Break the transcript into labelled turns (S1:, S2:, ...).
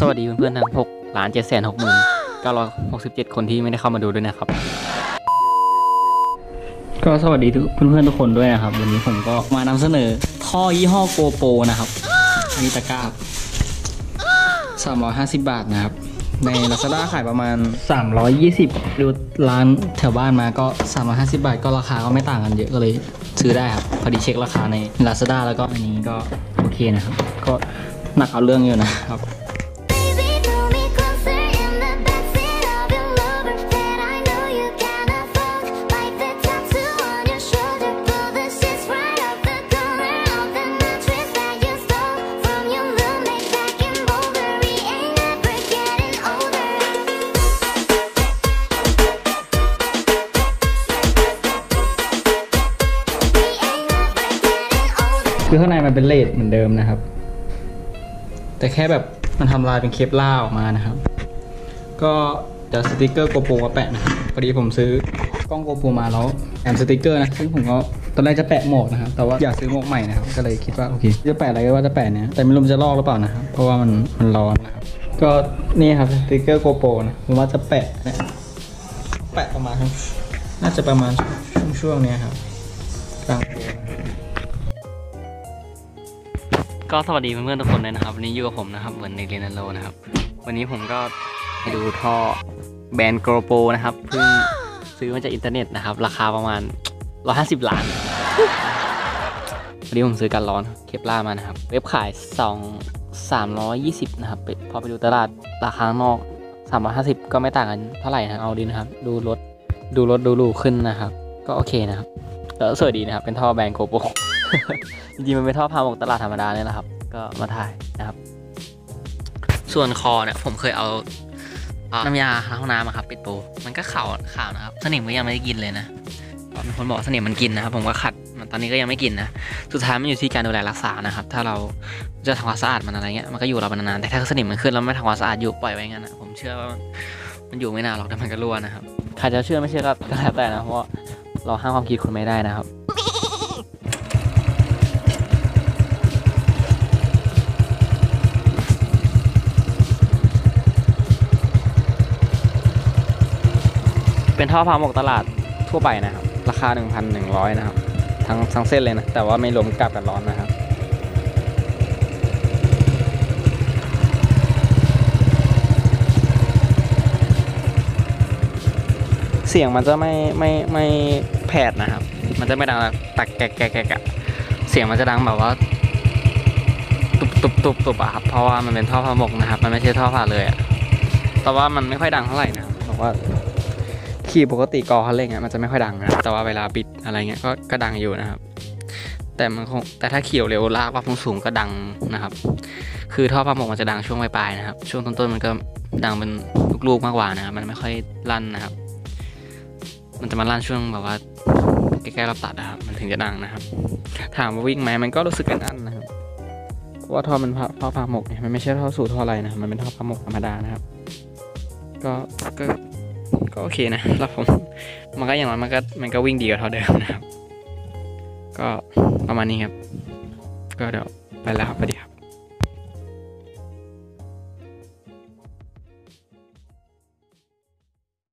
S1: สวัสดีเพื่อนๆทั้ง6ล้าน7แสน6หมื่น967คนที่ไม่ได้เข้ามาดูด้วยนะครับ ก็สวัสดีทุกเพื่อนๆทุกคนด้วยนะครับ วันนี้ผมก็มานำเสนอท่อยี่ห้อโกโปนะครับอันนี้ตะกร้าสามร้อยห้าสิบบาทนะครับ ในลาซาด้าขายประมาณ 320ดูร้านแถวบ้านมาก็ 350 บาท ก็ราคาก็ไม่ต่างกันเยอะก็เลยซื้อได้ครับ พอดีเช็คราคาใน Lazada แล้วก็อันนี้ก็โอเคนะครับ ก็หนักเอาเรื่องอยู่นะครับ คือข้างในมันเป็นเลดเหมือนเดิมนะครับ แต่แค่แบบมันทำลายเป็นเคปล่าออกมานะครับ ก็จะสติกเกอร์โกโปรมาแปะนะครับพอดีผมซื้อกล้องโกโปรมาแล้วแถมสติกเกอร์นะซึ่งผมก็ตอนแรกจะแปะหมวกนะครับ แต่ว่าอยากซื้อหมวกใหม่นะครับ ก็เลยคิดว่าโอเคจะแปะอะไรก็ว่าจะแปะเนี้ยแต่ไม่รู้มันจะลอกหรือเปล่านะครับ เพราะว่ามันมันร้อนนะครับ ก็นี่ครับสติกเกอร์โกโปรนะผมว่าจะแปะเนี่ยแปะประมาณน่าจะประมาณช่วงช่วงๆเนี้ยครับกลางตัว ก็สวัสดีเพื่อนๆทุกคนเลยนะครับ วันนี้อยู่กับผมนะครับเหมือนในเรนันโลนะครับ วันนี้ผมก็ให้ดูท่อแบรนด์โกลโปนะครับเพิ่งซื้อมาจากอินเทอร์เน็ตนะครับ ราคาประมาณ 150 ล้านวันนี้ผมซื้อกันร้อนเคปล่ามานะครับ เว็บขาย 2 320 นะครับพอไปดูตลาดราคาข้างนอก 350 ก็ไม่ต่างกันเท่าไหร่นะเอาดีนะครับ ดูรถดูรถดูหรูขึ้นนะครับ ก็โอเคนะครับแล้วสวยดีนะครับเป็นท่อแบรนด์โกโป จริงๆมันเป็นท่อพาหมกตลาดธรรมดาเนี่ยแหละครับ ก็มาถ่ายนะครับ ส่วนคอเนี่ยผมเคยเอาเอาน้ำยาล้างห้องน้ำอะครับปิดโปมันก็ขาวขาวนะครับสนิมก็ยังไม่ได้กินเลยนะมีคนบอกสนิมมันกินนะครับผมก็ขัดมันตอนนี้ก็ยังไม่กินนะสุดท้ายมันอยู่ที่การดูแลรักษานะครับ ถ้าเราจะทำความสะอาดมันอะไรเงี้ยมันก็อยู่เราไปนานๆแต่ถ้าสนิมมันขึ้นแล้วไม่ทำความสะอาดอยู่ปล่อยไว้งั้นนะผมเชื่อว่ามันมันอยู่ไม่นานหรอกแต่มันก็รั่วนะครับใครจะเชื่อไม่เชื่อก็ก็แล้วแต่นะเพราะว่าเราห้ามความคิดคนไม่ได้นะครับ เป็นท่อพาหมกตลาดทั่วไปนะครับ ราคา 1,100 นะครับ ทั้งทั้งเส้นเลยนะ แต่ว่าไม่รวมกับกับร้อนนะครับเสียงมันจะไม่ไม่ไม่แผดนะครับ มันจะไม่ดังตักแกะแกะแกะเสียงมันจะดังแบบว่า ตุบตุบตุบตุบอะครับ เพราะว่ามันเป็นท่อพาหมกนะครับ มันไม่ใช่ท่อผ่าเลยอะแต่ว่ามันไม่ค่อยดังเท่าไหร่นะครับบอกว่า ขี่ปกติกอคันเร่งอะมันจะไม่ค่อยดังนะแต่ว่าเวลาบิดอะไรเงี้ยก็ก็ดังอยู่นะครับ แต่มันคงแต่ถ้าขี่เร็วลากว่าพุ่งสูงก็ดังนะครับ คือท่อพับหมกมันจะดังช่วงปลายๆนะครับ ช่วงต้นๆมันก็ดังเป็นลูกๆมากกว่านะครับมันไม่ค่อยลั่นนะครับ มันจะมาลั่นช่วงแบบว่าใกล้ๆเราตัดนะครับมันถึงจะดังนะครับ ถามว่าวิ่งไหมมันก็รู้สึกกันอันนะครับเพราะว่าท่อมันท่อพับหมกเนี่ยมันไม่ใช่ท่อสูตรท่ออะไรนะมันเป็นท่อพับหมกธรรมดานะครับ ก็ก็ ก็โอเคนะแล้วผมมันก็อย่างน้อยมันก็มันก็วิ่งดีกว่าเท่าเดิมนะครับ ก็ประมาณนี้ครับ ก็เดี๋ยวไปแล้วครับสวัสดีครับ